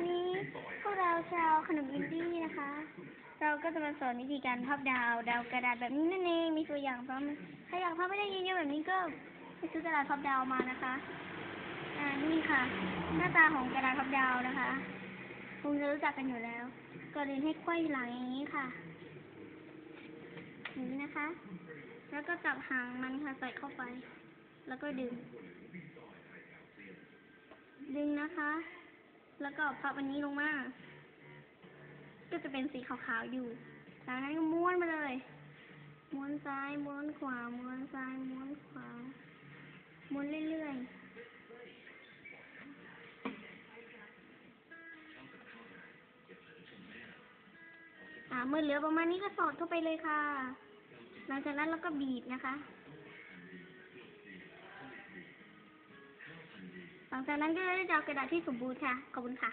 วันนี้พวกเราชาวขนมอินดี้นะคะ เราก็จะมาสอนวิธีการพับดาว ดาวกระดาษแบบนี้นั่นเอง มีตัวอย่างพร้อมถ้าอยากพับไม่ได้เยอะๆแบบนี้ก็ไปซื้อกระดาษพับดาวมานะคะ อ่า นี่ค่ะ หน้าตาของกระดาษพับดาวนะคะ คงจะรู้จักกันอยู่แล้ว ก็เรียนให้ไขว้หลังอย่างนี้ค่ะอย่างนี้นะคะ แล้วก็จับหางมันค่ะใส่เข้าไป แล้วก็ดึง ดึงนะคะ แล้วก็พับอันนี้ลงมา ก็จะเป็นสีขาวๆอยู่จากนั้นก็ม้วนไปเลย ม้วนซ้าย ม้วนขวา ม้วนซ้าย ม้วนขวา ม้วนเรื่อยๆ อ่าเมื่อเหลือประมาณนี้ก็สอดเข้าไปเลยค่ะ หลังจากนั้นเราก็บีบนะคะ หลังจากนั้นก็ได้ดากระดาษที่สมบูรณ์ค่ะ ขอบคุณค่ะ